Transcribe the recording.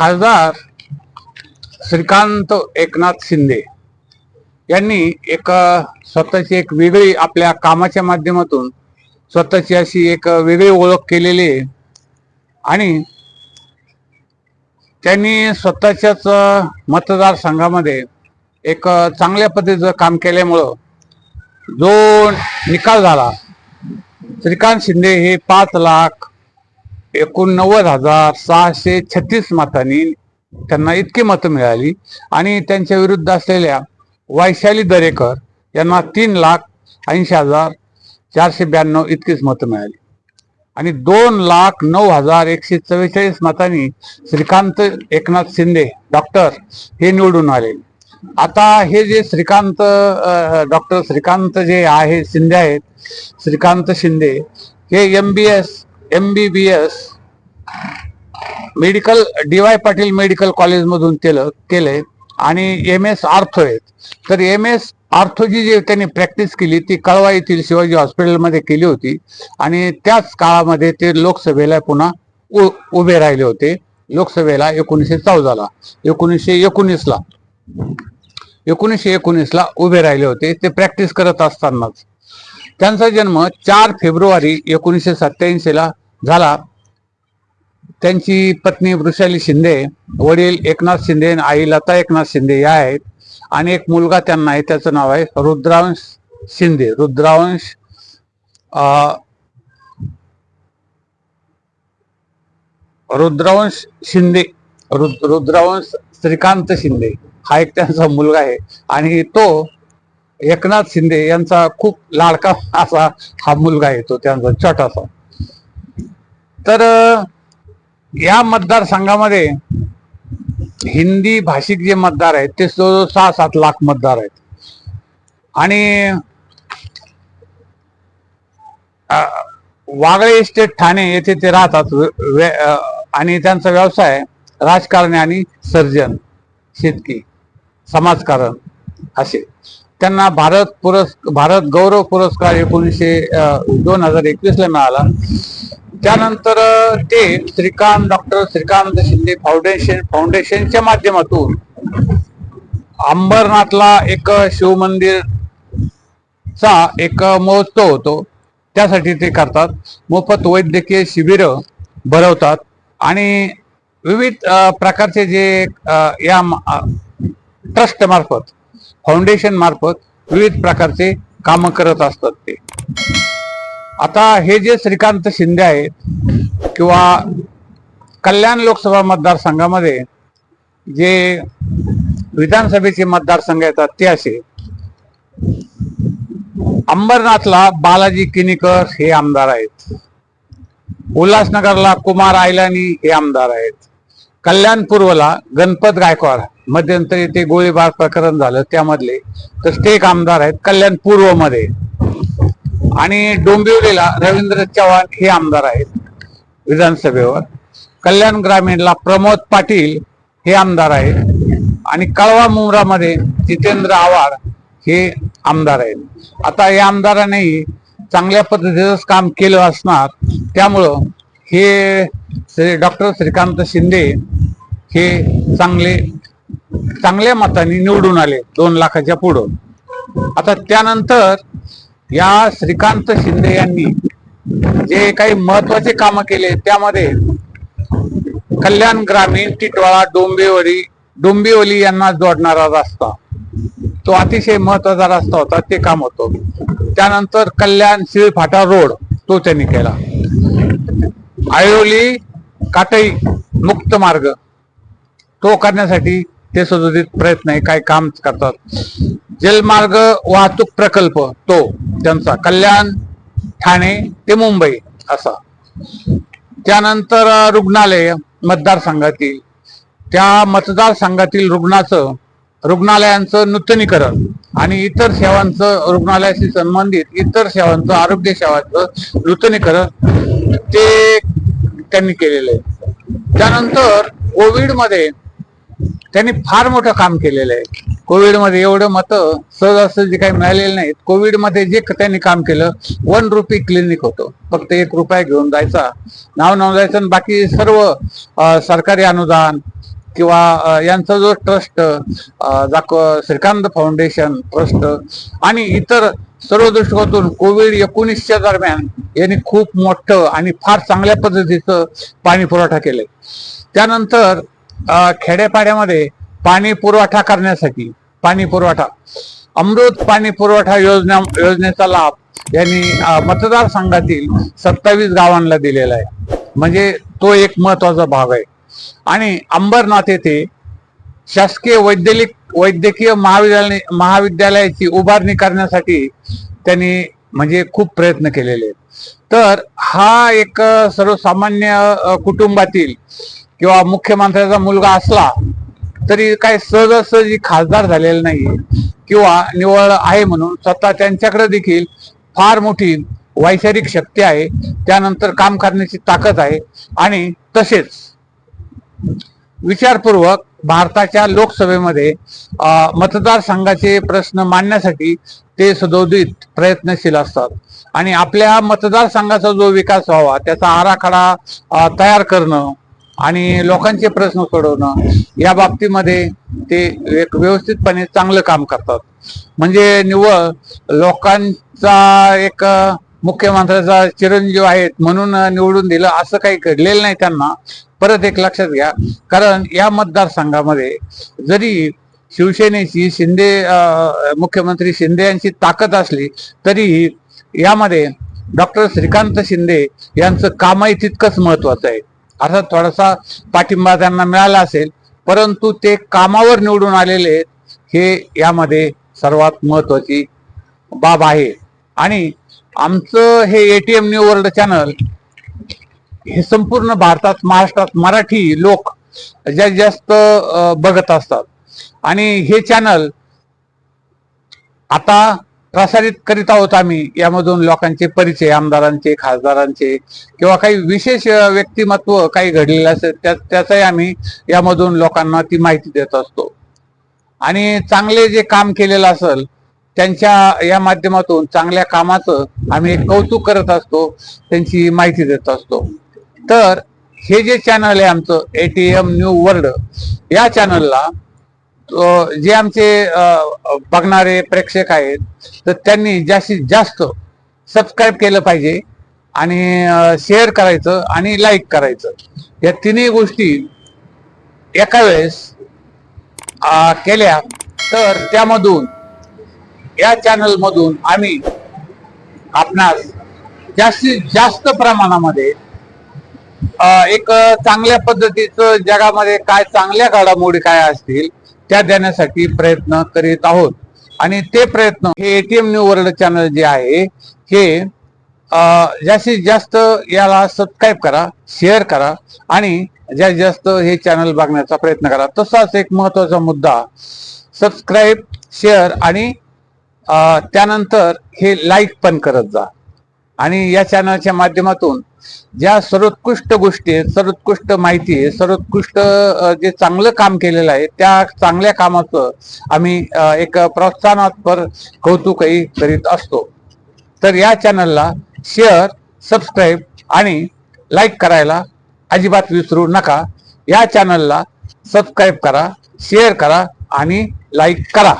खासदार श्रीकांत एकनाथ शिंदे यांनी एक स्वतःची एक वेगळी आपल्या कामाच्या माध्यमातून स्वतःची अशी एक वेगळी ओळख केलेली आहे. आणि त्यांनी स्वतःच्याच मतदारसंघामध्ये एक चांगल्या पद्धतीचं काम केल्यामुळं जो निकाल झाला श्रीकांत शिंदे हे पाच लाख एकोणनव्वद हजार सहाशे छत्तीस मतांनी त्यांना इतकी मतं मिळाली. आणि त्यांच्या विरुद्ध असलेल्या वैशाली दरेकर यांना तीन लाख ऐंशी हजार चारशे ब्याण्णव इतकीच मतं मिळाली. आणि दोन लाख नऊ हजार एकशे चव्वेचाळीस मतांनी श्रीकांत एकनाथ शिंदे डॉक्टर हे निवडून आले. आता हे जे श्रीकांत डॉक्टर श्रीकांत जे आहे शिंदे आहेत श्रीकांत शिंदे हे M B S M B B S medical D Y Patil medical कॉलेजमधून केलं केलंय. आणि एम एस आर्थो आहेत. तर एम एस आर्थोची जी त्यांनी प्रॅक्टिस केली ती कळवा येथील शिवाजी हॉस्पिटलमध्ये केली होती. आणि त्याच काळामध्ये ते लोकसभेला पुन्हा उभे राहिले होते. लोकसभेला एकोणीसशे चौदाला एकोणीसशे एकोणीसला एकोणीसशे एकोणीसला उभे राहिले होते. ते प्रॅक्टिस करत असतानाच. त्यांचा जन्म चार फेब्रुवारी एकोणीसशे सत्याऐंशीला झाला. त्यांची पत्नी वृषाली शिंदे वडील एकनाथ शिंदे आणि आई लता एकनाथ शिंदे या आहेत. आणि एक मुलगा त्यांना आहे त्याचं नाव आहे रुद्रांश शिंदे. रुद्रांश रुद्रांश शिंदे रुद्रांश श्रीकांत शिंदे हा एक त्यांचा मुलगा आहे. आणि तो एकनाथ शिंदे यांचा खूप लाडका असा हा मुलगा आहे तो त्यांचा छोटासा. तर या मतदारसंघामध्ये हिंदी भाषिक जे मतदार आहेत ते जवळजवळ सहा सात लाख मतदार आहेत. आणि वागळे इस्टेट ठाणे येथे ते राहतात. आणि त्यांचा व्यवसाय राजकारणी आणि सर्जन शेतकी समाजकारण असे. त्यांना भारत पुरस्कार भारत गौरव पुरस्कार एकोणीसशे दोन हजार एकवीस ला मिळाला. त्यानंतर ते श्रीकांत डॉक्टर श्रीकांत शिंदे फाउंडेशन फाउंडेशनच्या माध्यमातून अंबरनाथला एक शिवमंदिर चा एक महोत्सव होतो. त्यासाठी ते करतात. मोफत वैद्यकीय शिबिर भरवतात. आणि विविध प्रकारचे जे या ट्रस्ट मार्फत फाउंडेशन मार्फत विविध प्रकारचे काम करत असतात ते. आता हे जे श्रीकांत शिंदे आहेत किंवा कल्याण लोकसभा मतदारसंघामध्ये जे विधानसभेचे मतदारसंघ येतात ते असे. अंबरनाथला बालाजी किनीकर हे आमदार आहेत. उल्हासनगरला कुमार आयलानी हे आमदार आहेत. कल्याण पूर्वला गणपत गायकवाड मध्यंतरी ते गोळीबार प्रकरण झालं त्यामधले तर ते एक आमदार आहेत कल्याण पूर्वमध्ये आणि डोंबिवलीला रवींद्र चव्हाण हे आमदार आहेत विधानसभेवर. कल्याण ग्रामीणला प्रमोद पाटील हे आमदार आहेत आणि कळवा मुंब्रामध्ये जितेंद्र आव्हाड हे आमदार आहेत. आता या आमदारानेही चांगल्या पद्धतीचं काम केलं असणार. त्यामुळं हे श्री डॉक्टर श्रीकांत शिंदे हे चांगले चांगल्या मताने निवडून आले दोन लाखाच्या पुढं. आता त्यानंतर या श्रीकांत शिंदे यांनी जे काही महत्त्वाचे कामं केले त्यामध्ये कल्याण ग्रामीण टिटवाळा डोंबिवली डोंबिवली यांना जोडणारा रस्ता तो अतिशय महत्त्वाचा रस्ता होता ते काम होतं. त्यानंतर कल्याण शिळफाटा रोड तो त्यांनी केला. आयोली काटई मुक्त मार्ग तो करण्यासाठी ते सदोदित प्रयत्न आहे काय काम करतात. जलमार्ग वाहतूक प्रकल्प तो त्यांचा कल्याण ठाणे ते मुंबई असा. त्यानंतर रुग्णालय मतदारसंघातील. त्या मतदारसंघातील रुग्णाचं रुग्णालयांचं नूतनीकरण आणि इतर सेवांचं रुग्णालयाशी संबंधित इतर सेवांचं आरोग्य सेवांचं नूतनीकरण ते त्यांनी केलेलं आहे. त्यानंतर कोविडमध्ये त्यांनी फार मोठं काम केलेलं आहे. कोविडमध्ये एवढं मतं सहजासहजी काही मिळालेलं नाहीत. कोविडमध्ये जे त्यांनी काम केलं वन रुपी क्लिनिक होतं. फक्त एक रुपया घेऊन जायचा. नाव नोंदायचं आणि बाकी सर्व सरकारी अनुदान किंवा यांचा जो ट्रस्ट दाखव श्रीकांत फाउंडेशन ट्रस्ट आणि इतर सर्व दृष्टिकोनातून कोविड एकोणीसच्या दरम्यान यांनी खूप मोठं आणि फार चांगल्या पद्धतीचं पाणी पुरवठा केलाय. त्यानंतर खेड्यापाड्यामध्ये पाणी पुरवठा करण्यासाठी पाणी पुरवठा. अमृत पाणी पुरवठा योजना योजनेचा लाभ यांनी मतदारसंघातील सत्तावीस गावांना दिलेला आहे. म्हणजे तो एक महत्त्वाचा भाग आहे. आणि अंबरनाथ येथे शासकीय वैद्यलिक वैद्यकीय महाविद्यालय महाविद्यालयाची उभारणी करण्यासाठी त्यांनी म्हणजे खूप प्रयत्न केलेले आहेत. तर हा एक सर्वसामान्य कुटुंबातील किंवा मुख्यमंत्र्याचा मुलगा असला तरी काय सहजासहजी खासदार झालेला नाही किंवा निवड आहे म्हणून स्वतः त्यांच्याकडे देखील फार मोठी वैचारिक शक्ती आहे. त्यानंतर काम करण्याची ताकद आहे. आणि तसेच विचारपूर्वक भारताच्या लोकसभेमध्ये मतदारसंघाचे प्रश्न मांडण्यासाठी ते सदोदित प्रयत्नशील असतात. आणि आपल्या मतदारसंघाचा जो विकास व्हावा त्याचा आराखडा तयार करणं आणि लोकांचे प्रश्न सोडवणं या बाबतीमध्ये ते एक व्यवस्थितपणे चांगलं काम करतात. म्हणजे निव्वळ लोकांचा एक मुख्यमंत्र्याचा चिरंजीव आहेत म्हणून निवडून दिलं असं काही घडलेलं नाही त्यांना. परत एक लक्षात घ्या कारण या मतदारसंघामध्ये जरी शिवसेनेची शिंदे मुख्यमंत्री शिंदे यांची ताकद असली तरी यामध्ये डॉक्टर श्रीकांत शिंदे यांचं कामही तितकंच महत्वाचं आहे. असा थोडासा पाठिंबा त्यांना मिळाला असेल. परंतु ते कामावर निवडून आलेले आहेत हे यामध्ये सर्वात महत्वाची बाब आहे. आणि आमचं हे एटीएम न्यू वर्ल्ड चॅनल हे संपूर्ण भारतात महाराष्ट्रात मराठी लोक जास्तीत जास्त बघत असतात. आणि हे चॅनल आता प्रसारित करीत आहोत आम्ही. यामधून लोकांचे परिचय आमदारांचे खासदारांचे किंवा काही विशेष व्यक्तिमत्व काही घडलेलं असेल त्या त्याचाही आम्ही यामधून लोकांना ती माहिती देत असतो. आणि चांगले जे काम केलेलं असेल त्यांच्या या माध्यमातून चांगल्या कामाचं आम्ही कौतुक करत असतो त्यांची माहिती देत असतो. तर हे जे चॅनल आहे आमचं एटीएम न्यू वर्ल्ड या चॅनलला जे आमचे बघणारे प्रेक्षक आहेत तर त्यांनी जास्तीत जास्त सबस्क्राईब केलं पाहिजे आणि शेअर करायचं आणि लाईक करायचं. या तिन्ही गोष्टी एका वेळेस केल्या तर त्यामधून या चॅनलमधून आम्ही आपणास जास्तीत जास्त प्रमाणामध्ये एक चांगल्या पद्धतीचं जगामध्ये काय चांगल्या घडामोडी काय असतील त्या देण्यासाठी प्रयत्न करीत आहोत. आणि ते प्रयत्न हे एटीएम न्यू वर्ल्ड चॅनल जे आहे हे जास्तीत जास्त याला सबस्क्राईब करा शेअर करा आणि जास्तीत जास्त हे चॅनल बघण्याचा प्रयत्न करा. तसाच एक महत्त्वाचा मुद्दा सबस्क्राईब शेअर आणि त्यानंतर हे लाईक पण करत जा. आणि या चॅनलच्या माध्यमातून ज्या सर्वोत्कृष्ट गोष्टी आहेत सर्वोत्कृष्ट माहिती आहे सर्वोत्कृष्ट जे चांगलं काम केलेलं आहे त्या चांगल्या कामाचं आम्ही एक प्रोत्साहनात्पर कौतुकही करीत असतो. तर या चॅनलला शेअर सबस्क्राईब आणि लाईक करायला अजिबात विसरू नका. या चॅनलला सबस्क्राईब करा शेअर करा आणि लाईक करा.